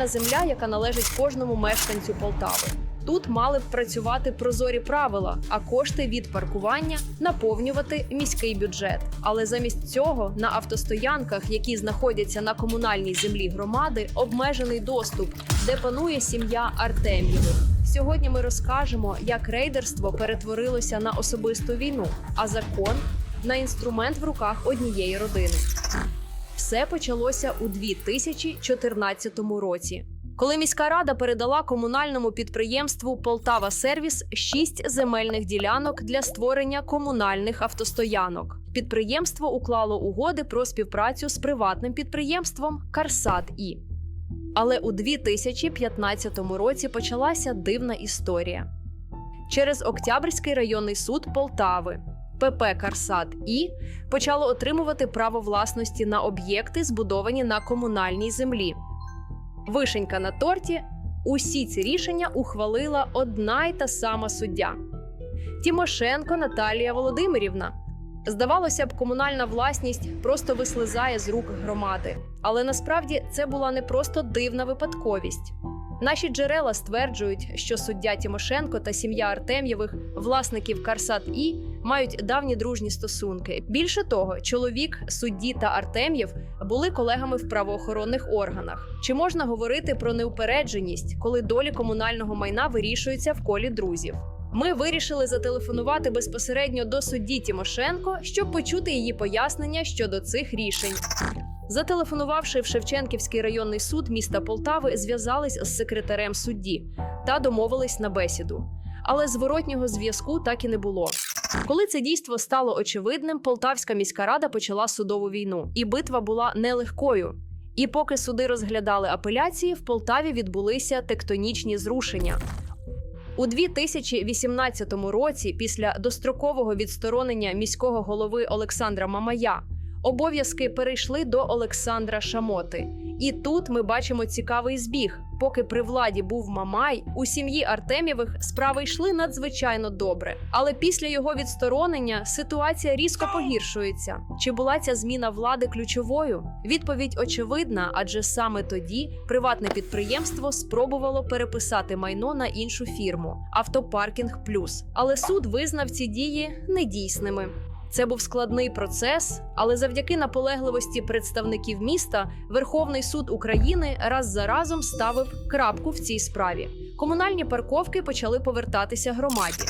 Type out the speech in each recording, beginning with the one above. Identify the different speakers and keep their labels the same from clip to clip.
Speaker 1: комунальна земля, яка належить кожному мешканцю Полтави. Тут мали б працювати прозорі правила, а кошти від паркування наповнювати міський бюджет. Але замість цього на автостоянках, які знаходяться на комунальній землі громади, обмежений доступ, де панує сім'я Артем'євих. Сьогодні ми розкажемо, як рейдерство перетворилося на особисту війну, а закон на інструмент в руках однієї родини. Все почалося у 2014 році. Коли міська рада передала комунальному підприємству Полтава Сервіс шість земельних ділянок для створення комунальних автостоянок. Підприємство уклало угоди про співпрацю з приватним підприємством Карсат І. Але у 2015 році почалася дивна історія. Через Октябрьський районний суд Полтави ПП Карсат І почало отримувати право власності на об'єкти, збудовані на комунальній землі. Вишенька на торті. Усі ці рішення ухвалила одна й та сама суддя Тімошенко Наталія Володимирівна. Здавалося б, комунальна власність просто вислизає з рук громади. Але насправді це була не просто дивна випадковість. Наші джерела стверджують, що суддя Тимошенко та сім'я Артем'євих, власників Карсат І, мають давні дружні стосунки. Більше того, чоловік, судді та Артем'єв були колегами в правоохоронних органах. Чи можна говорити про неупередженість, коли долі комунального майна вирішуються в колі друзів? Ми вирішили зателефонувати безпосередньо до судді Тимошенко, щоб почути її пояснення щодо цих рішень. Зателефонувавши в Шевченківський районний суд міста Полтави, зв'язались з секретарем судді та домовились на бесіду. Але зворотнього зв'язку так і не було. Коли це дійство стало очевидним, Полтавська міська рада почала судову війну, і битва була нелегкою. І поки суди розглядали апеляції, в Полтаві відбулися тектонічні зрушення. У 2018 році, після дострокового відсторонення міського голови Олександра Мамая, обов'язки перейшли до Олександра Шамоти. І тут ми бачимо цікавий збіг. Поки при владі був Мамай, у сім'ї Артемєвих справи йшли надзвичайно добре. Але після його відсторонення ситуація різко погіршується. Чи була ця зміна влади ключовою? Відповідь очевидна, адже саме тоді приватне підприємство спробувало переписати майно на іншу фірму Автопаркінг Плюс. Але суд визнав ці дії недійсними. Це був складний процес, але завдяки наполегливості представників міста Верховний суд України раз за разом ставив крапку в цій справі. Комунальні парковки почали повертатися громаді.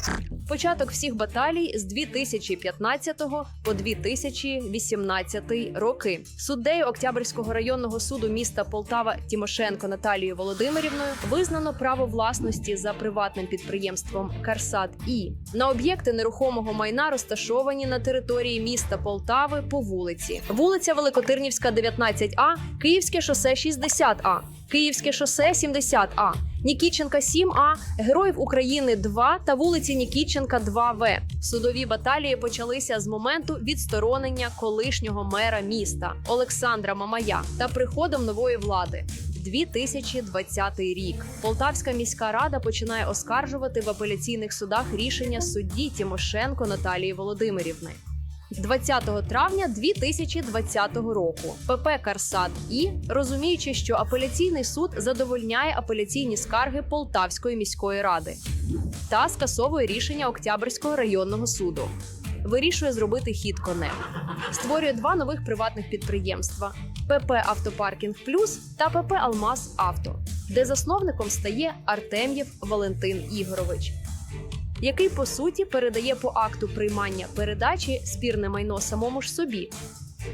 Speaker 1: Початок всіх баталій з 2015 по 2018 роки. Суддею Октябрьського районного суду міста Полтава Тимошенко Наталією Володимирівною визнано право власності за приватним підприємством Карсат І на об'єкти нерухомого майна розташовані на території міста Полтави по вулиці. Вулиця Великотирнівська, 19А, Київське шосе 60А, Київське шосе 70А. Нікіченка 7А, Героїв України 2 та вулиці Нікіченка 2В. Судові баталії почалися з моменту відсторонення колишнього мера міста Олександра Мамая та приходом нової влади. 2020 рік Полтавська міська рада починає оскаржувати в апеляційних судах рішення судді Тимошенко Наталії Володимирівни. 20 травня 2020 року ПП Карсат і розуміючи, що апеляційний суд задовольняє апеляційні скарги Полтавської міської ради та скасовує рішення Октябрьського районного суду. Вирішує зробити хід конем. Створює два нових приватних підприємства: ПП Автопаркінг Плюс та ПП Алмаз Авто, де засновником стає Артем'єв Валентин Ігорович який по суті передає по акту приймання передачі спірне майно самому ж собі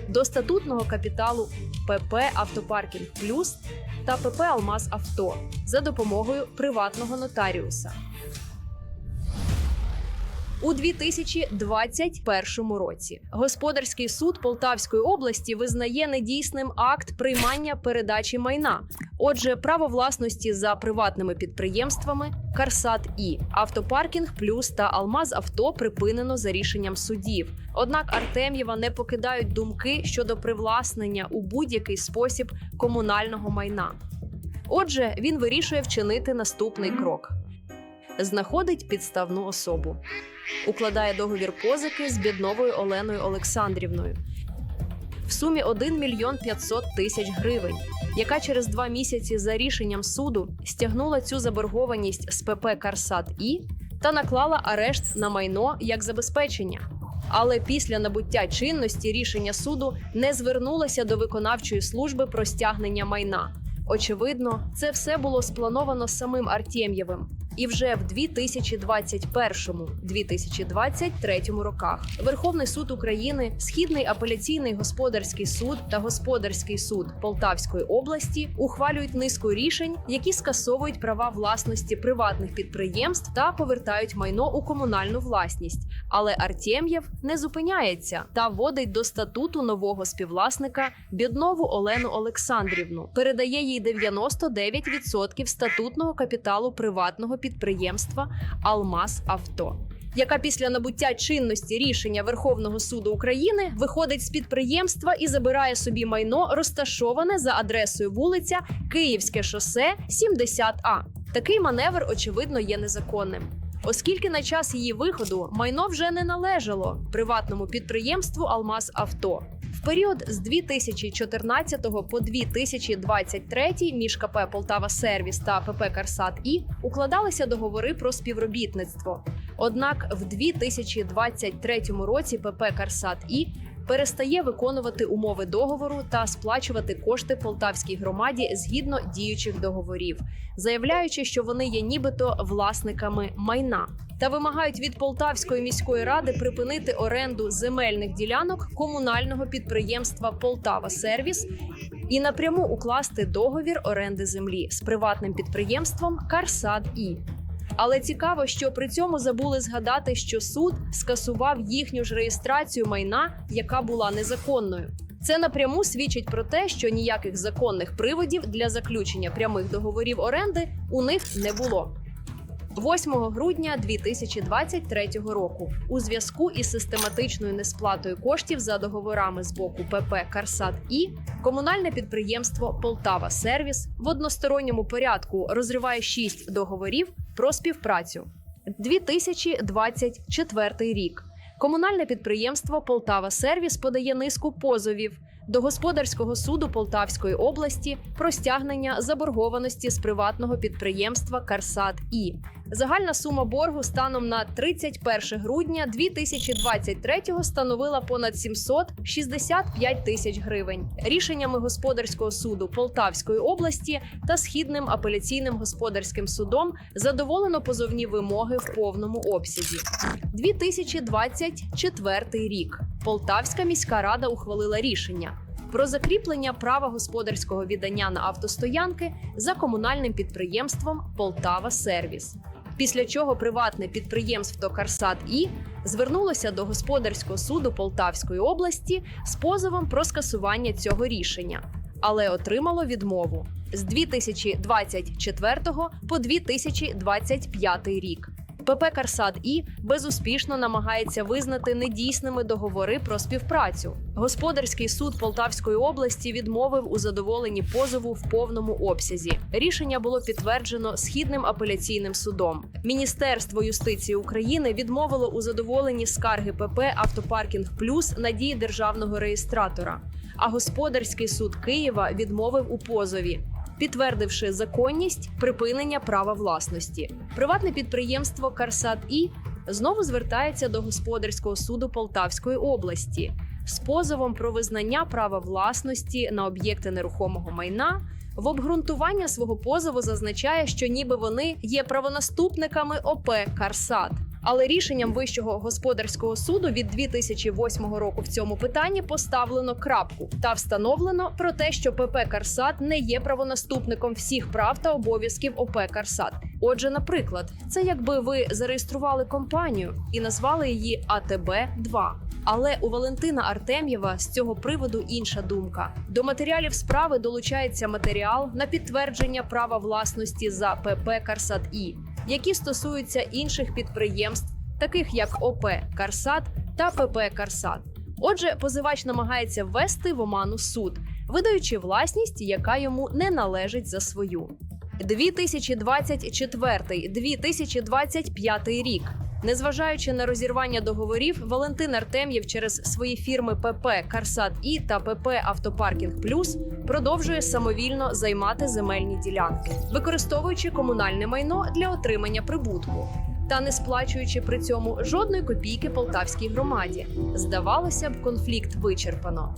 Speaker 1: до статутного капіталу ПП Автопаркінг Плюс та ПП Алмаз Авто за допомогою приватного нотаріуса. У 2021 році господарський суд Полтавської області визнає недійсним акт приймання передачі майна. Отже, право власності за приватними підприємствами Карсат І автопаркінг плюс та Алмаз авто припинено за рішенням судів. Однак Артем'єва не покидають думки щодо привласнення у будь-який спосіб комунального майна. Отже, він вирішує вчинити наступний крок: знаходить підставну особу, укладає договір позики з бідновою Оленою Олександрівною. в сумі 1 мільйон 500 тисяч гривень, яка через два місяці за рішенням суду стягнула цю заборгованість з ПП Карсат І та наклала арешт на майно як забезпечення. Але після набуття чинності рішення суду не звернулося до виконавчої служби про стягнення майна. Очевидно, це все було сплановано самим Артєм'євим. І вже в 2021-2023 роках Верховний суд України, Східний апеляційний господарський суд та господарський суд Полтавської області ухвалюють низку рішень, які скасовують права власності приватних підприємств та повертають майно у комунальну власність. Але Артєм'єв не зупиняється та вводить до статуту нового співвласника Біднову Олену Олександрівну, передає їй 99% статутного капіталу приватного підприємства Алмаз Авто. Яка після набуття чинності рішення Верховного суду України виходить з підприємства і забирає собі майно, розташоване за адресою вулиця Київське шосе 70А. Такий маневр, очевидно, є незаконним. Оскільки на час її виходу майно вже не належало приватному підприємству Алмаз Авто. Період з 2014 по 2023 між КП Полтава Сервіс та ПП Карсат І укладалися договори про співробітництво. Однак в 2023 році ПП Карсат І перестає виконувати умови договору та сплачувати кошти полтавській громаді згідно діючих договорів, заявляючи, що вони є нібито власниками майна. Та вимагають від Полтавської міської ради припинити оренду земельних ділянок комунального підприємства Полтава Сервіс і напряму укласти договір оренди землі з приватним підприємством Карсад І. Але цікаво, що при цьому забули згадати, що суд скасував їхню ж реєстрацію майна, яка була незаконною. Це напряму свідчить про те, що ніяких законних приводів для заключення прямих договорів оренди у них не було. 8 грудня 2023 року у зв'язку із систематичною несплатою коштів за договорами з боку ПП Карсат І комунальне підприємство Полтава Сервіс в односторонньому порядку розриває шість договорів про співпрацю. 2024 рік. Комунальне підприємство Полтава Сервіс подає низку позовів до господарського суду Полтавської області про стягнення заборгованості з приватного підприємства Карсат І. Загальна сума боргу станом на 31 грудня 2023-го становила понад 765 тисяч гривень. Рішеннями господарського суду Полтавської області та східним апеляційним господарським судом задоволено позовні вимоги в повному обсязі. 2024 рік. Полтавська міська рада ухвалила рішення про закріплення права господарського віддання на автостоянки за комунальним підприємством Полтава Сервіс. Після чого приватне підприємство Карсат І звернулося до господарського суду Полтавської області з позовом про скасування цього рішення, але отримало відмову з 2024 по 2025 рік. ПП Карсад І безуспішно намагається визнати недійсними договори про співпрацю. Господарський суд Полтавської області відмовив у задоволенні позову в повному обсязі. Рішення було підтверджено східним апеляційним судом. Міністерство юстиції України відмовило у задоволенні скарги ПП Автопаркінг Плюс на дії державного реєстратора. А господарський суд Києва відмовив у позові підтвердивши законність припинення права власності. Приватне підприємство Карсат І знову звертається до господарського суду Полтавської області з позовом про визнання права власності на об'єкти нерухомого майна. В обґрунтування свого позову зазначає, що ніби вони є правонаступниками ОП Карсат. Але рішенням Вищого господарського суду від 2008 року в цьому питанні поставлено крапку та встановлено про те, що ПП Карсат не є правонаступником всіх прав та обов'язків ОП Карсат. Отже, наприклад, це якби ви зареєстрували компанію і назвали її АТБ 2 але у Валентина Артем'єва з цього приводу інша думка. До матеріалів справи долучається матеріал на підтвердження права власності за ПП Карсат І, які стосуються інших підприємств, таких як ОП Карсат та ПП Карсат. Отже, позивач намагається ввести в оману суд, видаючи власність, яка йому не належить за свою. 2024-2025 рік. Незважаючи на розірвання договорів, Валентин Артем'єв через свої фірми ПП Карсат І та ПП Автопаркінг Плюс продовжує самовільно займати земельні ділянки, використовуючи комунальне майно для отримання прибутку та не сплачуючи при цьому жодної копійки полтавській громаді. Здавалося б, конфлікт вичерпано.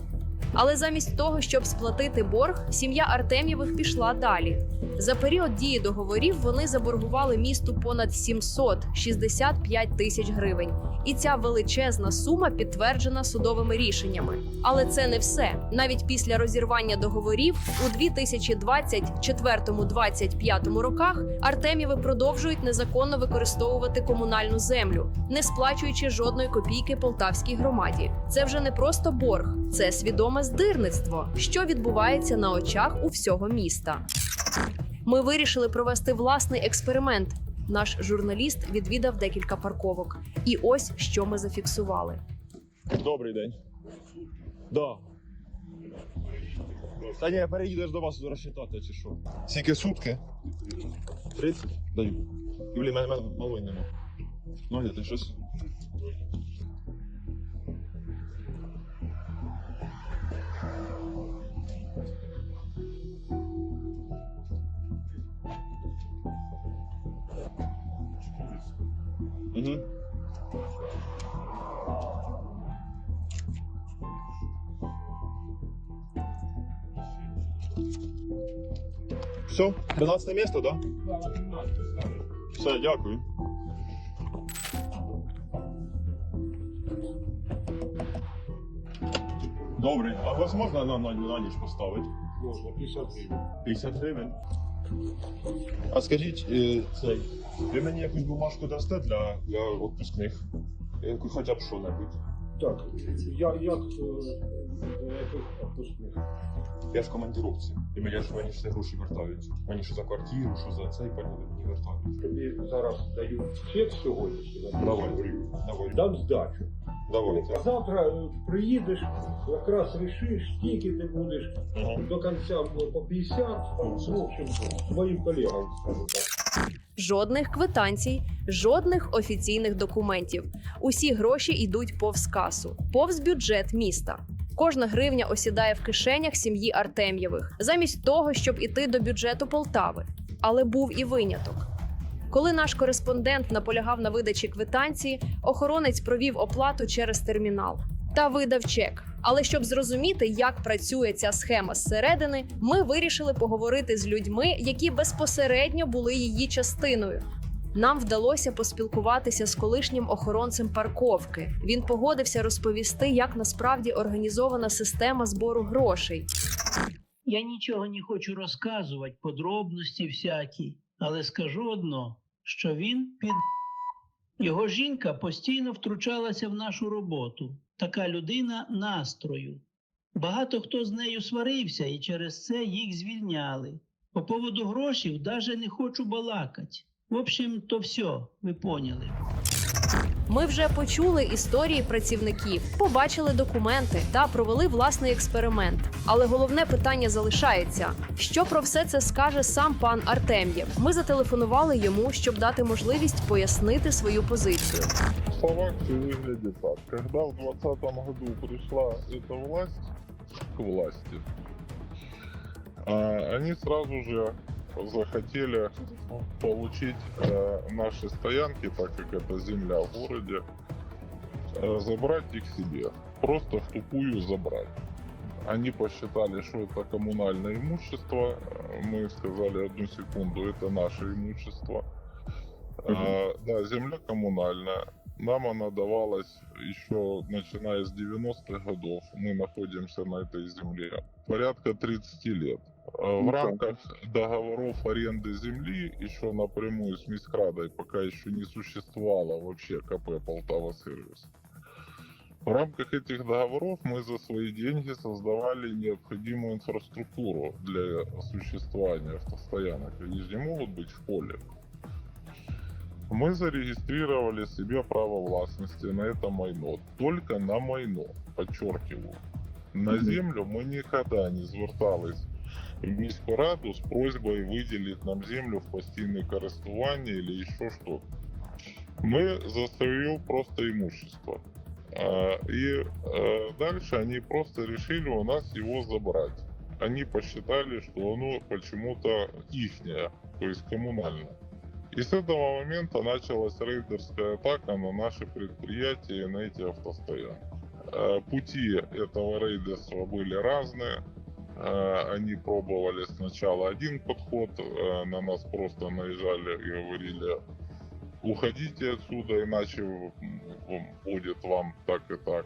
Speaker 1: Але замість того, щоб сплатити борг, сім'я Артем'євих пішла далі. За період дії договорів вони заборгували місту понад 765 тисяч гривень, і ця величезна сума підтверджена судовими рішеннями. Але це не все. Навіть після розірвання договорів у 2024-2025 роках Артем'єви продовжують незаконно використовувати комунальну землю, не сплачуючи жодної копійки полтавській громаді. Це вже не просто борг, це здирництво, що відбувається на очах у всього міста. Ми вирішили провести власний експеримент. Наш журналіст відвідав декілька парковок. І ось що ми зафіксували.
Speaker 2: Добрий день. Да. Та ні, переїдеш до вас розчитати чи що. Скільки сутки? 30? Даю. Юлі, мене мене малої нема. Ну, ти щось. Угу. Все, 13 место, да? Все, дякую. Добре, а вас можна на, на, на ніч поставити?
Speaker 3: Можна 50 гривень.
Speaker 2: 50 гривень. А скажіть, е, цей, ви мені якусь бумажку дасте для, для відпускних? Яку хоча б що-небудь.
Speaker 3: Так, я як е, яких відпускних?
Speaker 2: Я ж в командировці. І мені ж мені ж все гроші вертають. Мені що за квартиру, що за цей пані мені вертають.
Speaker 3: Тобі зараз дають чек сьогодні.
Speaker 2: Давай, давай,
Speaker 3: Дам здачу.
Speaker 2: Давайте.
Speaker 3: Завтра е, приїдеш, якраз рішиш, скільки ти будеш до кінця по 50, ну, в общем, своїм колегам.
Speaker 1: Жодних квитанцій, жодних офіційних документів. Усі гроші йдуть повз касу, повз бюджет міста. Кожна гривня осідає в кишенях сім'ї Артем'євих, замість того, щоб іти до бюджету Полтави. Але був і виняток. Коли наш кореспондент наполягав на видачі квитанції, охоронець провів оплату через термінал та видав чек. Але щоб зрозуміти, як працює ця схема зсередини, ми вирішили поговорити з людьми, які безпосередньо були її частиною. Нам вдалося поспілкуватися з колишнім охоронцем парковки. Він погодився розповісти, як насправді організована система збору грошей.
Speaker 4: Я нічого не хочу розказувати, подробності всякі, але скажу одно, що він під його жінка постійно втручалася в нашу роботу. Така людина настрою. Багато хто з нею сварився і через це їх звільняли. По поводу грошів даже не хочу балакати. В общем, то все, ви поняли.
Speaker 1: Ми вже почули історії працівників, побачили документи та провели власний експеримент. Але головне питання залишається: що про все це скаже сам пан Артем'єв? Ми зателефонували йому, щоб дати можливість пояснити свою позицію.
Speaker 5: По факту выглядит так. Когда в 2020 году пришла эта власть к власти, они сразу же захотели получить э, наши стоянки, так как это земля в городе, э, забрать их себе. Просто в тупую забрать. Они посчитали, что это коммунальное имущество. Мы сказали одну секунду, это наше имущество. А, да, земля коммунальная. Нам она давалась еще начиная с 90-х годов. Мы находимся на этой земле порядка 30 лет. А В
Speaker 3: Ну,
Speaker 5: рамках договоров аренды земли еще напрямую с Мискрадой пока еще не существовало вообще КП Полтава Сервис. В рамках этих договоров мы за свои деньги создавали необходимую инфраструктуру для существования автостоянок. Они же не могут быть в поле. Мы зарегистрировали себе право властности на это майно. Только на майно, подчеркиваю. На землю мы никогда не звертались в міську раду з просьбою виділити нам землю в постійне користування или еще что-то. Мы за свое просто имущество. А, И э, дальше они просто решили у нас его забрать. Они посчитали, что оно почему-то ихнее, то есть коммунальное. И с этого момента началась рейдерская атака на наши предприятия и на эти автостоянки. Э, Пути этого рейдерства были разные. Э, Они пробовали сначала один подход, э, на нас просто наезжали и говорили, уходите отсюда, иначе будет вам так и так.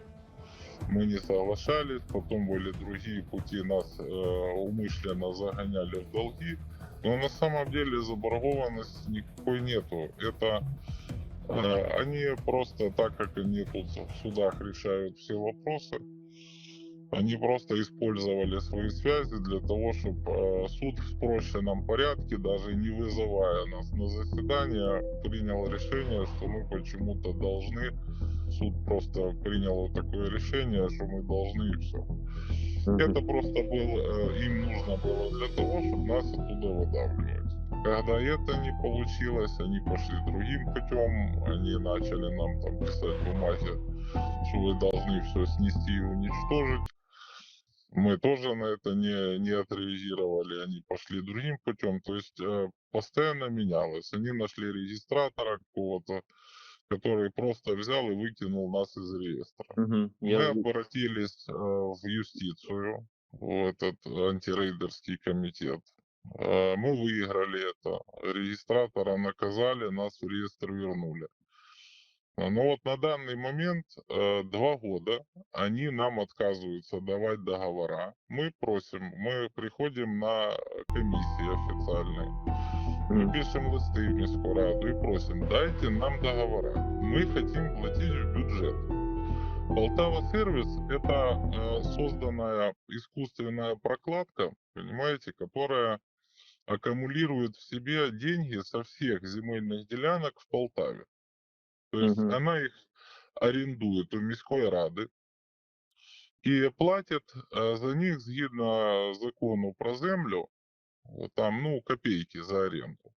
Speaker 5: Мы не соглашались, потом были другие пути, нас умышленно загоняли в долги. Но на самом деле заборгованности никакой нету. Это они просто, так как они тут в судах решают все вопросы, они просто использовали свои связи для того, чтобы суд в спрощенном порядке, даже не вызывая нас на заседание, принял решение, что мы почему-то должны. Суд просто принял такое решение, что мы должны и все. Это просто было, э, им нужно было для того, чтобы нас оттуда выдавливать. Когда это не получилось, они пошли другим путем, они начали нам там писать бумаги, что вы должны все снести и уничтожить. Мы тоже на это не, не отреагировали, они пошли другим путем. То есть э, постоянно менялось. Они нашли регистратора какого-то, который просто взял и выкинул нас из реестра. Мы
Speaker 2: Я-
Speaker 5: обратились э, в юстицию, в этот антирейдерский комитет. Э, мы выиграли это. Регистратора наказали, нас в реестр вернули. А, Но вот на данный момент э, два года они нам отказываются давать договора. Мы просим, мы приходим на комиссии официальные, мы пишем листы в міську раду и просим, дайте нам договора. Мы хотим платить в бюджет. Полтава сервис это э, созданная искусственная прокладка, понимаете, которая аккумулирует в себе деньги со всех земельных делянок в Полтаве. То есть
Speaker 2: Мгм.
Speaker 5: она их арендует у міської ради і платить е, за них згідно закону про землю, от там, ну, копейки за аренду.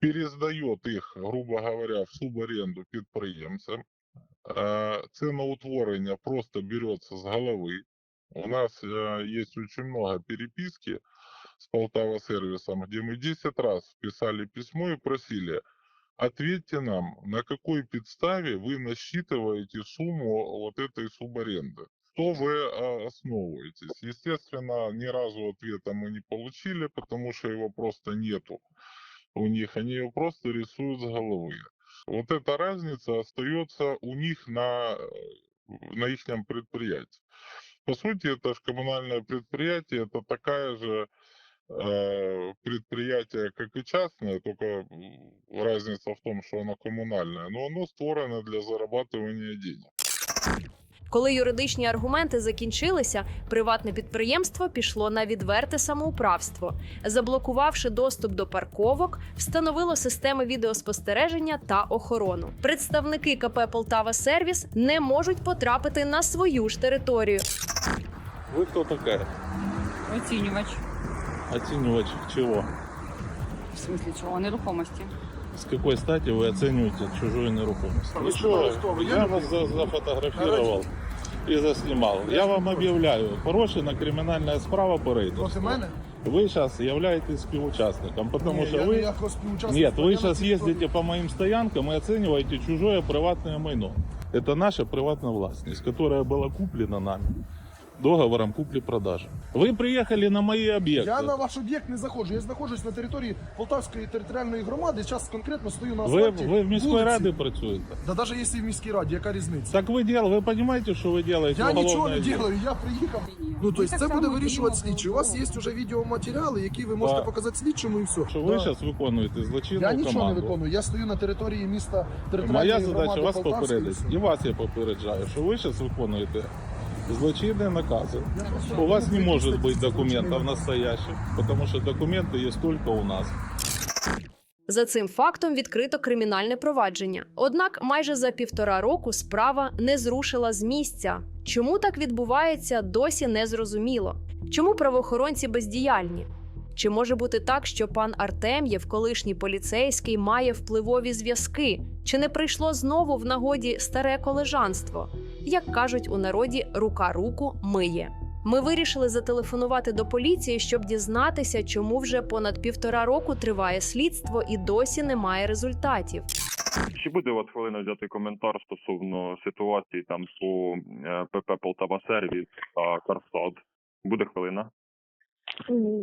Speaker 5: Перездает их, грубо говоря, в субаренду підприємцям. Е, Ціноутворення просто берется с головы. У нас э, есть очень много переписки с Полтава сервисом, где мы 10 раз писали письмо и просили, ответьте нам, на какой подставе вы насчитываете сумму вот этой субаренды. Что вы э, основываетесь? Естественно, ни разу ответа мы не получили, потому что его просто нету у них. Они его просто рисуют с головы. Вот эта разница остается у них на, на их предприятии. По сути, это же коммунальное предприятие, это такая же предприятие, как и частное, только разница в том, что оно коммунальное, но оно створено для зарабатывания денег.
Speaker 1: Коли юридичні аргументи закінчилися, приватне підприємство пішло на відверте самоуправство. Заблокувавши доступ до парковок, встановило системи відеоспостереження та охорону. Представники КП Полтава Сервіс не можуть потрапити на свою ж територію.
Speaker 6: Вы кто такая?
Speaker 7: Оцінювач.
Speaker 6: Оценивач чего?
Speaker 7: В смислі чого? Нерухомості.
Speaker 6: С какой стати вы оцениваете чужую нерухомость?
Speaker 3: А
Speaker 6: Вы
Speaker 3: вы
Speaker 6: что,
Speaker 3: что, вы
Speaker 6: я
Speaker 3: не
Speaker 6: вас за- зафотографировал и заснимал. Я вам объявляю, порочена криминальная справа по
Speaker 3: Проти
Speaker 6: рейдерству.
Speaker 3: мене?
Speaker 6: Вы сейчас являетесь співучастником, потому
Speaker 3: Ні,
Speaker 6: что
Speaker 3: я
Speaker 6: вы...
Speaker 3: ніякого співучасника
Speaker 6: Нет, вы
Speaker 3: я на
Speaker 6: сейчас
Speaker 3: території-
Speaker 6: ездите по моим стоянкам и оцениваете чужое приватное майно. Это наша приватная властность, которая была куплена нами договором купли-продажи. Вы приехали на мои объекты.
Speaker 3: Я на ваш об'єкт не заходжу. Я знаходжусь на території Полтавської територіальної громади. Зараз конкретно стою на
Speaker 6: Ви,
Speaker 3: асфальті.
Speaker 6: ви в міської
Speaker 3: вулиці.
Speaker 6: раді працюєте?
Speaker 3: Да навіть якщо в міській раді, яка різниця?
Speaker 6: Так вы дел, вы понимаете, что вы делаете
Speaker 3: Я нічого
Speaker 6: уголовное
Speaker 3: не
Speaker 6: дело?
Speaker 3: делаю, я приїхав.
Speaker 7: Ні.
Speaker 3: Ну,
Speaker 7: Ми
Speaker 3: тобто
Speaker 7: так
Speaker 3: це
Speaker 7: само
Speaker 3: буде вирішувати
Speaker 7: діємо
Speaker 3: слідчий. У вас
Speaker 7: по-
Speaker 3: є вже відеоматеріали, які ви можете
Speaker 6: Да.
Speaker 3: показати слідчому і все.
Speaker 6: Що
Speaker 3: Да.
Speaker 6: ви зараз виконуєте злочинну
Speaker 3: Я нічого
Speaker 6: команду.
Speaker 3: не виконую. Я стою на території міста територіальної
Speaker 6: Моя
Speaker 3: громади
Speaker 6: задача вас
Speaker 3: Полтавської,
Speaker 6: попередити.
Speaker 3: і все.
Speaker 6: І вас я попереджаю, що ви зараз виконуєте злочинні накази. У вас не може бути документів настоящих, тому що документи є тільки у нас.
Speaker 1: За цим фактом відкрито кримінальне провадження. Однак майже за півтора року справа не зрушила з місця. Чому так відбувається, досі не зрозуміло. Чому правоохоронці бездіяльні? Чи може бути так, що пан Артем'єв, колишній поліцейський, має впливові зв'язки? Чи не прийшло знову в нагоді старе колежанство? Як кажуть у народі, рука руку миє. Ми вирішили зателефонувати до поліції, щоб дізнатися, чому вже понад півтора року триває слідство і досі немає результатів.
Speaker 8: Чи буде у вас хвилина взяти коментар стосовно ситуації там по е, ПП Полтава Сервіс та Карсад? Буде хвилина?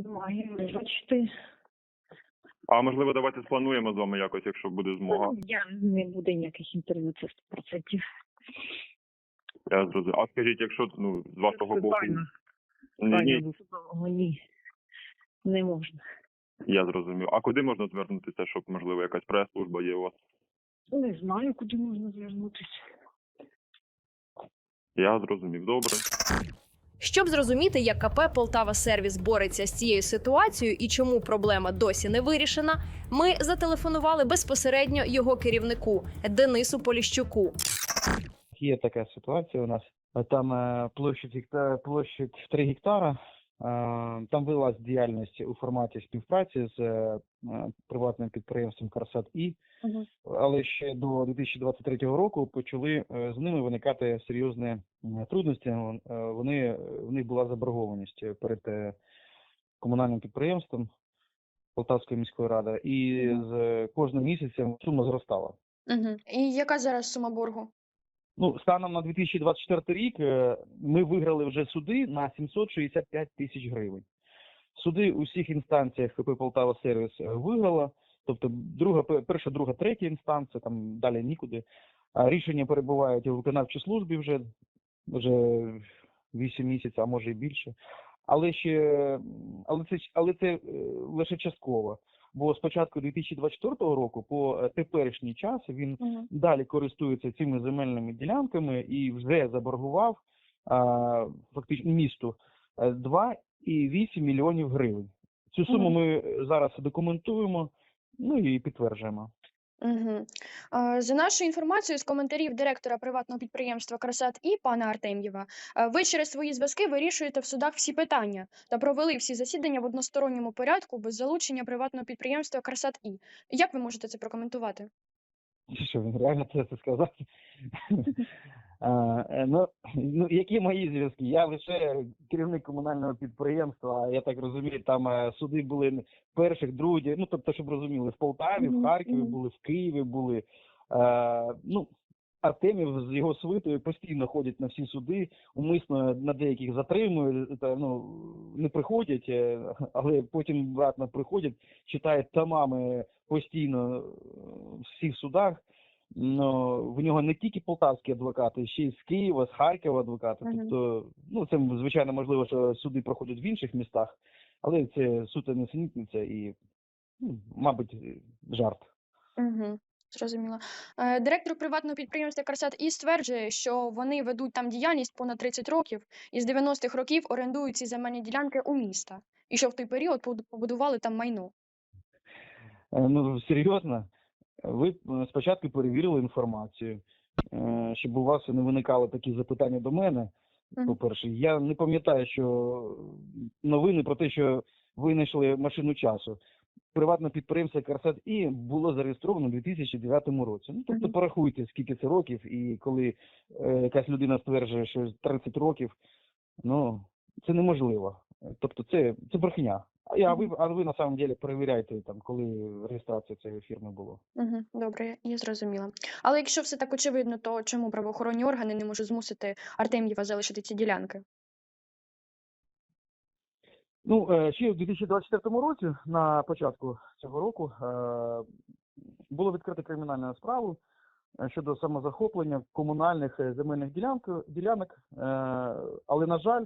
Speaker 9: Маю бачити.
Speaker 8: А можливо, давайте сплануємо з вами якось, якщо буде змога.
Speaker 9: Я не буде ніяких інтерв'ю, це 100%.
Speaker 8: Я зрозумів. А скажіть, якщо ну з вашого боку
Speaker 9: Тайна.
Speaker 8: ні,
Speaker 9: судового ні. Не можна.
Speaker 8: я зрозумів. А куди можна звернутися, щоб можливо якась прес-служба є у вас?
Speaker 9: Не знаю, куди можна звернутися.
Speaker 8: Я зрозумів. Добре.
Speaker 1: Щоб зрозуміти, як КП Полтава Сервіс бореться з цією ситуацією і чому проблема досі не вирішена, ми зателефонували безпосередньо його керівнику Денису Поліщуку.
Speaker 10: Є така ситуація у нас. Там е, площадь, площадь в 3 гектара. Е, Там велась діяльність у форматі співпраці з е, приватним підприємством Карсат І,
Speaker 1: Мгм.
Speaker 10: але ще до 2023 року почали з ними виникати серйозні трудності. Вон- Вони в них була заборгованість перед комунальним підприємством Полтавської міської ради, і з кожним місяцем сума зростала.
Speaker 11: Угу. І яка зараз сума боргу?
Speaker 10: Ну, станом на 2024 рік е, ми виграли вже суди на 765 тисяч гривень. Суди у всіх інстанціях КП Полтава Сервіс виграла, тобто друга, перша, друга, третя інстанція, там далі нікуди. А рішення перебувають у виконавчій службі вже, вже 8 місяців, а може і більше. Але ще але це, але це е, лише частково. Бо з початку 2024 року по е, теперішній час він
Speaker 11: Угу.
Speaker 10: далі користується цими земельними ділянками і вже заборгував а, фактично місту е, 2,8 мільйонів гривень. Цю суму
Speaker 11: угу.
Speaker 10: ми е, зараз документуємо, ну і підтверджуємо.
Speaker 11: Угу. За нашою інформацією з коментарів директора приватного підприємства Красат і пана Артем'єва, е, ви через свої зв'язки вирішуєте в судах всі питання та провели всі засідання в односторонньому порядку без залучення приватного підприємства Красат І. Як ви можете це прокоментувати?
Speaker 10: Що він реально це, сказати? ну, ну, які мої зв'язки? Я лише керівник комунального підприємства, я так розумію, там е, суди були перших, других, ну тобто, щоб розуміли, в Полтаві, в Харкові були, в Києві були. Е, ну, Артемів з його свитою постійно ходять на всі суди, умисно на деяких затримують, та, ну, не приходять, е, але потім обратно приходять, читають томами постійно е, в всіх судах. Ну, в нього не тільки полтавські адвокати, ще й з Києва, з Харкова адвокати.
Speaker 11: Мгм.
Speaker 10: Тобто, ну це звичайно можливо, що суди проходять в інших містах, але це суто несенітниця і, ну, мабуть, жарт.
Speaker 11: Угу. Зрозуміло. Е, Директор приватного підприємства Красат І стверджує, що вони ведуть там діяльність понад 30 років і з 90-х років орендують ці земельні ділянки у міста. І що в той період побу- побудували там майно.
Speaker 10: Е, Ну, серйозно, ви е, спочатку перевірили інформацію, е, щоб у вас не виникали такі запитання до мене. По-перше, я не пам'ятаю, що новини про те, що ви знайшли машину часу. Приватне підприємство Карсат І було зареєстровано у 2009 році. Ну, тобто порахуйте, скільки це років, і коли е, якась людина стверджує, що 30 років, ну це неможливо. Тобто це, це брехня. А, я, ви, а ви на самом деле перевіряйте там, коли реєстрація цієї фірми було.
Speaker 11: Угу, добре, я- зрозуміла. Але якщо все так очевидно, то чому правоохоронні органи не можуть змусити Артем'єва залишити ці ділянки?
Speaker 10: Ну, е, ще в 2024 році, на початку цього року, е, було відкрито кримінальну справу е, щодо самозахоплення комунальних земельних ділянок, ділянок. Але, на жаль,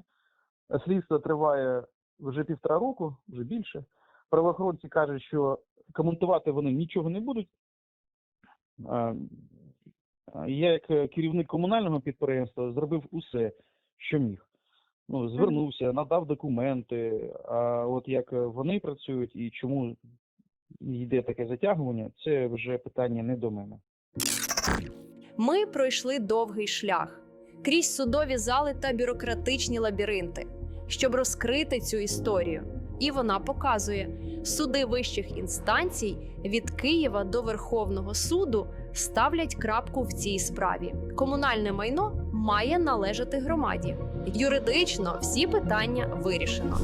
Speaker 10: слідство триває вже півтора року, вже більше. Правоохоронці кажуть, що коментувати вони нічого не будуть. Я, як е, керівник комунального підприємства, зробив усе, що міг. Ну, звернувся, надав документи. А от як вони працюють і чому йде таке затягування, це вже питання не до мене.
Speaker 1: Ми пройшли довгий шлях крізь судові зали та бюрократичні лабіринти, щоб розкрити цю історію. і вона показує: суди вищих інстанцій від Києва до Верховного суду ставлять крапку в цій справі. Комунальне майно має належати громаді. Юридично всі питання вирішено.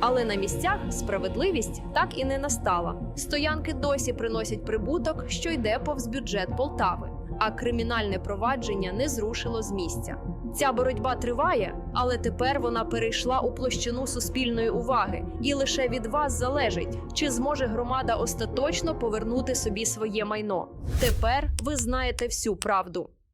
Speaker 1: Але на місцях справедливість так і не настала. Стоянки досі приносять прибуток, що йде повз бюджет Полтави, а кримінальне провадження не зрушило з місця. Ця боротьба триває, але тепер вона перейшла у площину суспільної уваги, і лише від вас залежить, чи зможе громада остаточно повернути собі своє майно. Тепер ви знаєте всю правду.